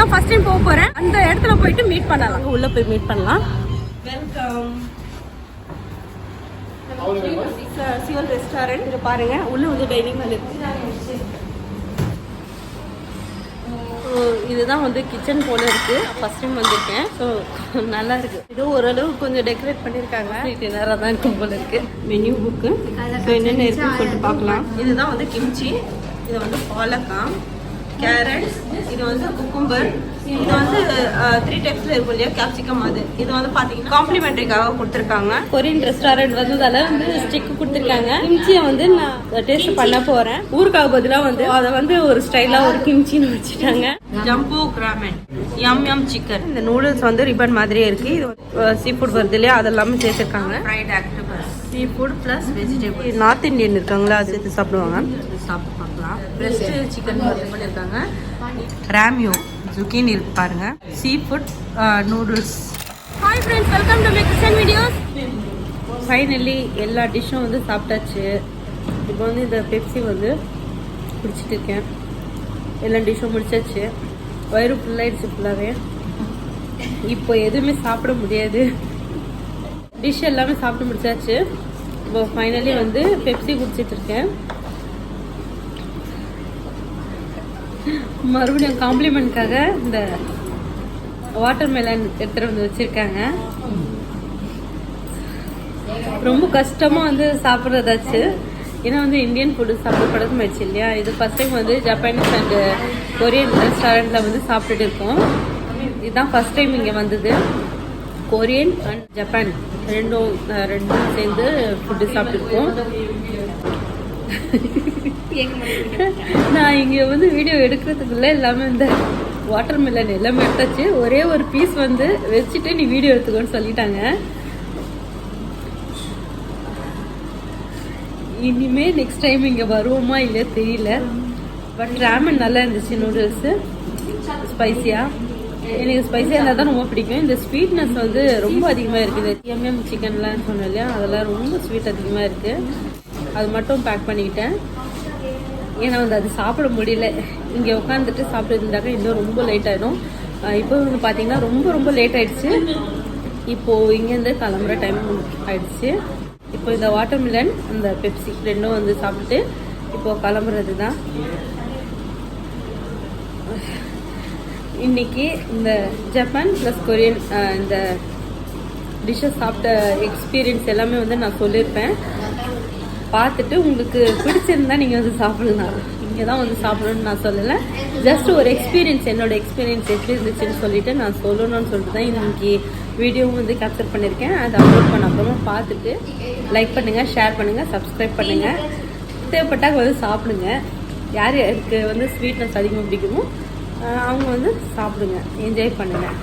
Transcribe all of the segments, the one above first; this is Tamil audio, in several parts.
தான் ஃபர்ஸ்ட் டைம் போக போறேன். அந்த இடத்துல போயிட்டு மீட் பண்ணலாம். உள்ள போய் மீட் பண்ணலாம். வெல்கம் சிவல் ரெஸ்டாரண்ட் இது பாருங்க. உள்ள வந்து டைனிங் ஹால் இருக்கு. ஸோ இதுதான் வந்து கிச்சன் போல இருக்கு. ஃபர்ஸ்ட் டைம் வந்திருக்கேன். ஸோ நல்லா இருக்கு. இது ஓரளவு கொஞ்சம் டெக்கரேட் பண்ணியிருக்காங்க இது நேரம் தான் இருக்கும் போல இருக்கு. மெனு புக்கு ஸோ என்னென்ன இருக்குன்னு சொல்லிட்டு பார்க்கலாம். இதுதான் வந்து கிம்ச்சி இது வந்து பாலக்காய். கேரட் இது வந்து குக்கும்பர் இது வந்து த்ரீ டைப்ஸ்ல இருக்கும் இல்லையா? கேப்சிகம் அது. இது வந்து பாத்தீங்கன்னா காம்ப்ளிமெண்ட்ரிக்காக கொடுத்துருக்காங்க. கொரியன் ரெஸ்டாரண்ட் வந்ததால வந்து ஸ்டிக் கொடுத்துருக்காங்க. கிம்ச்சியை வந்து நான் டேஸ்ட் பண்ண போறேன். ஊருக்காக பதிலாக வந்து அதை வந்து ஒரு ஸ்டைலா ஒரு கிம்ச்சின்னு வச்சுட்டாங்க. ஜம்போ கிராமன் யம் யம் சிக்கன் இந்த நூடுல்ஸ் வந்து ரிப்பன் மாதிரியே இருக்கு. இது சீ ஃபுட் வருது இல்லையா? அதெல்லாமே சேர்த்துருக்காங்க. Fried octopus seafood plus vegetable North Indian இருக்காங்களா? அது சேர்த்து சாப்பிடுவாங்க. சாப்பிட்டு பார்க்கலாம் பிரஸ்ட் சிக்கன் பண்ணியிருக்காங்க. ராமியோ ஜுக்கினி இருக்கு பாருங்க. Seafood noodles hi friends welcome to my kitchen videos finally எல்லா டிஷ்ஷும் வந்து சாப்பிட்டாச்சு. இப்போ வந்து இந்த பெப்சி வந்து குடிச்சிட்டு இருக்கேன். எல்லா டிஷ்ஷும் முடிச்சாச்சு. வயிறு ஃபுல்லாயிடுச்சு ஃபுல்லாகவே இப்போ எதுவுமே சாப்பிட முடியாது. டிஷ் எல்லாமே சாப்பிட்டு முடிச்சாச்சு. இப்போ ஃபைனலி வந்து பெப்சி குடிச்சிட்டு இருக்கேன். மறுபடியும் காம்ப்ளிமெண்ட்காக இந்த வாட்டர் மெலன் எடுத்துகிட்டு வந்து வச்சுருக்காங்க. ரொம்ப கஷ்டமாக வந்து சாப்பிட்றதாச்சு. ஏன்னா வந்து இந்தியன் ஃபுட்டு சாப்பிட பழக்கமாயிடுச்சு இல்லையா? இது ஃபஸ்ட் டைம் வந்து ஜப்பானீஸ் அண்டு கொரியன் ரெஸ்டாரண்ட்டில் வந்து சாப்பிட்டுட்டு இருக்கோம். இதுதான் ஃபர்ஸ்ட் டைம் இங்கே வந்தது. கொரியன் அண்ட் ஜப்பான் ரெண்டும் ரெண்டும் சேர்ந்து ஃபுட்டு சாப்பிட்டுருக்கோம். நான் இங்கே வந்து வீடியோ எடுக்கிறதுக்குள்ளே எல்லாமே இந்த வாட்டர் மெலன் எல்லாமே எடுத்தாச்சு. ஒரே ஒரு பீஸ் வந்து வச்சுட்டு நீ வீடியோ எடுத்துக்கோன்னு சொல்லிட்டாங்க. இனிமே நெக்ஸ்ட் டைம் இங்கே வருவோமா இல்லையா தெரியல. பட் ராமன் நல்லா இருந்துச்சு நூடுல்ஸு ஸ்பைசியா எனக்கு ஸ்பைஸியாக இருந்தால் தான் ரொம்ப பிடிக்கும். இந்த ஸ்வீட்னஸ் வந்து ரொம்ப அதிகமாக இருக்குது. எம்எம் சிக்கன்லாம் சொன்னேன் இல்லையா? அதெல்லாம் ரொம்ப ஸ்வீட் அதிகமாக இருக்குது அது மட்டும் பேக் பண்ணிக்கிட்டேன். ஏன்னா வந்து அது சாப்பிட முடியல. இங்கே உட்காந்துட்டு சாப்பிட்டு இன்னும் ரொம்ப லேட் ஆகிடும் இப்போ வந்து பார்த்தீங்கன்னா ரொம்ப ரொம்ப லேட் ஆகிடுச்சு இப்போது இங்கேருந்து கிளம்புற டைம் ஆயிடுச்சு. இப்போ இந்த வாட்டர் மிலன் அந்த பெப்சி ரெண்டும் வந்து சாப்பிட்டுட்டு இப்போது கிளம்புறது தான் இன்னைக்கு இந்த ஜப்பான் ப்ளஸ் கொரியன் இந்த டிஷ்ஷஸ் சாப்பிட்ட எக்ஸ்பீரியன்ஸ் எல்லாமே வந்து நான் சொல்லியிருப்பேன். பார்த்துட்டு உங்களுக்கு பிடிச்சிருந்தா நீங்கள் வந்து சாப்பிடலாம். இங்கே தான் வந்து சாப்பிடணும்னு நான் சொல்லலை. ஜஸ்ட் ஒரு எக்ஸ்பீரியன்ஸ் என்னோட எக்ஸ்பீரியன்ஸ் எப்படி இருந்துச்சுன்னு சொல்லிட்டு நான் சொல்லணும்னு சொல்லிட்டு தான் இன்னைக்கு வீடியோவும் வந்து கேப்சர் பண்ணியிருக்கேன் அதை அப்லோட் பண்ண அப்புறமா பார்த்துட்டு லைக் பண்ணுங்கள் ஷேர் பண்ணுங்கள் சப்ஸ்கிரைப் பண்ணுங்கள் தேவைப்பட்டால் வந்து சாப்பிடுங்க. யார் யாருக்கு வந்து ஸ்வீட்னஸ் அதிகமாக பிடிக்குமோ அவங்க வந்து சாப்பிடுங்க. என்ஜாய் பண்ணுங்கள்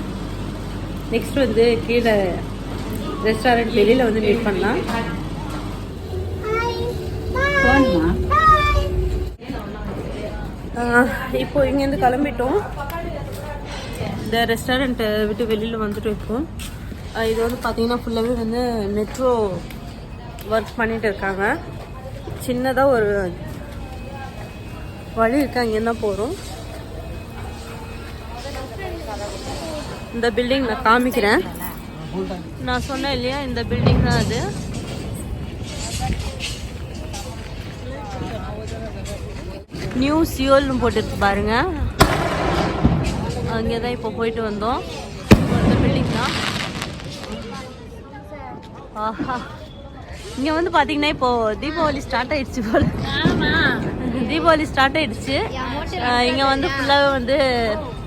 நெக்ஸ்ட் வந்து கீழே ரெஸ்டாரண்ட் வெளியில் வந்து மீட் பண்ணலாம் போகணுமா ஆஹ் இப்போ இங்கேருந்து கிளம்பிட்டோம். இந்த ரெஸ்டாரண்ட்டை விட்டு வெளியில் வந்துட்டு இருக்கோம் இது வந்து பார்த்தீங்கன்னா ஃபுல்லாகவே வந்து மெட்ரோ ஒர்க் பண்ணிட்டு இருக்காங்க. சின்னதாக ஒரு வழி இருக்கா அங்கேருந்து தான் போகிறோம் இந்த பில்டிங் நான் காமிக்கிறேன். நான் சொன்னேன் இல்லையா இந்த பில்டிங் தான் அது. நியூ சியோல்னு போட்டுருக்கு பாருங்க. அங்கே தான் இப்போ போயிட்டு வந்தோம். இந்த பில்டிங் தான். ஆஹா. இங்கே வந்து பார்த்தீங்கன்னா இப்போ தீபாவளி ஸ்டார்ட் ஆயிடுச்சு போல. தீபாவளி ஸ்டார்ட் ஆயிடுச்சு. இங்க வந்து ஃபுல்லாகவே வந்து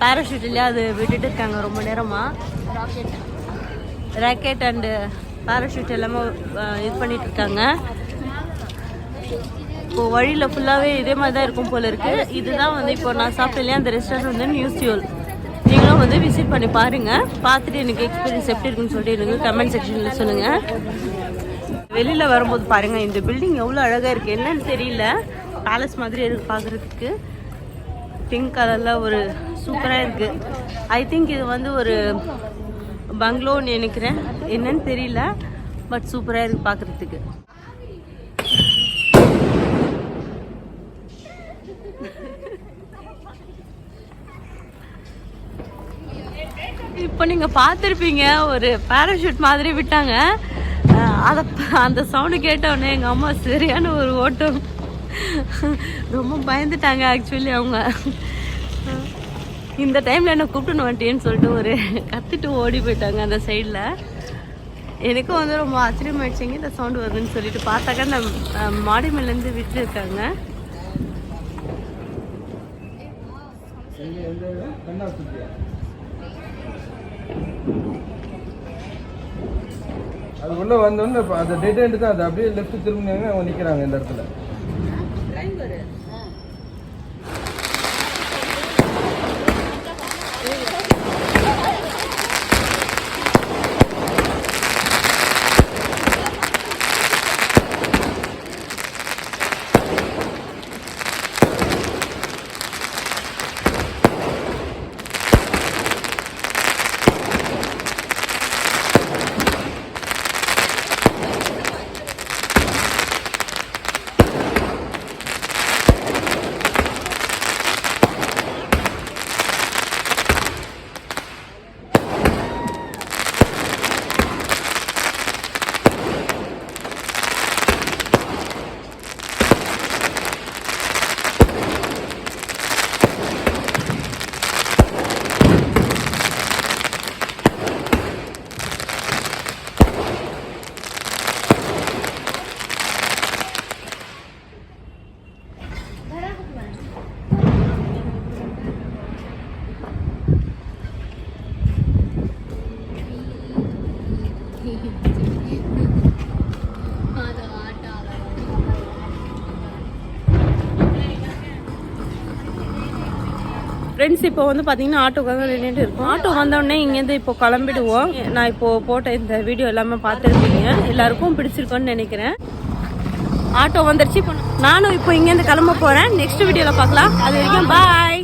பேராஷூட் இல்லையா அது விட்டுட்டு இருக்காங்க ரொம்ப நேரமா. ராக்கெட் அண்டு பேராஷூட் எல்லாமே இது பண்ணிட்டு இருக்காங்க. இப்போ வழியில் ஃபுல்லாகவே இதே மாதிரி தான் இருக்கும் போல இருக்கு. இதுதான் வந்து இப்போ நான் சாப்பிட்டேன் இல்லையா அந்த ரெஸ்டாரண்ட் வந்து நியூ சியோல் நீங்களும் வந்து விசிட் பண்ணி பாருங்கள் பார்த்துட்டு எனக்கு எக்ஸ்பீரியன்ஸ் எப்படி இருக்குன்னு சொல்லிட்டு எனக்கு கமெண்ட் செக்ஷனில் சொல்லுங்கள் வெளியில் வரும்போது பாருங்கள் இந்த பில்டிங் எவ்வளோ அழகாக இருக்குது என்னன்னு தெரியல. பேலஸ் மாதிரி இருக்குது பார்க்கறதுக்கு பிங்க் கலரில் ஒரு சூப்பராக இருக்குது ஐ திங்க் இது வந்து ஒரு பங்களோன்னு நினைக்கிறேன். என்னன்னு தெரியல பட் சூப்பராக இருக்குது பார்க்கறதுக்கு இப்போ நீங்கள் பார்த்துருப்பீங்க ஒரு பேராஷூட் மாதிரி விட்டாங்க. அதை அந்த சவுண்டு கேட்டவுடனே எங்கள் அம்மா சரியான ஒரு ஓட்டம். ரொம்ப பயந்துட்டாங்க ஆக்சுவலி அவங்க. இந்த டைமில் என்ன கூப்பிட்டு வந்துட்டேன்னு சொல்லிட்டு ஒரு கத்துட்டு ஓடி போயிட்டாங்க அந்த சைடில் எனக்கும் வந்து ரொம்ப ஆச்சரியமாயிடுச்சிங்க இந்த சவுண்டு வருதுன்னு சொல்லிட்டு பார்த்தாக்கா இந்த மாடி மேலேருந்து விட்டுருக்காங்க. அது உள்ள வந்தோடனே அந்த டெட் எண்டு தான். அது அப்படியே லெஃப்ட் திரும்பினாங்க அவங்க நிற்கிறாங்க இந்த இடத்துல. ஃப்ரெண்ட்ஸ் இப்போ வந்து பார்த்தீங்கன்னா ஆட்டோக்காக நின்றுட்டு இருக்கோம். ஆட்டோ வந்தோடனே இங்கேருந்து இப்போ கிளம்பிடுவோம். நான் இப்போ போட்ட இந்த வீடியோ எல்லாமே பார்த்துருப்பீங்க. எல்லாருக்கும் பிடிச்சிருக்கோன்னு நினைக்கிறேன். ஆட்டோ வந்துருச்சு. இப்போ நானும் இப்போ இங்கேருந்து கிளம்ப போகிறேன் நெக்ஸ்ட் வீடியோவில் பார்க்கலாம். அது வரைக்கும் பாய்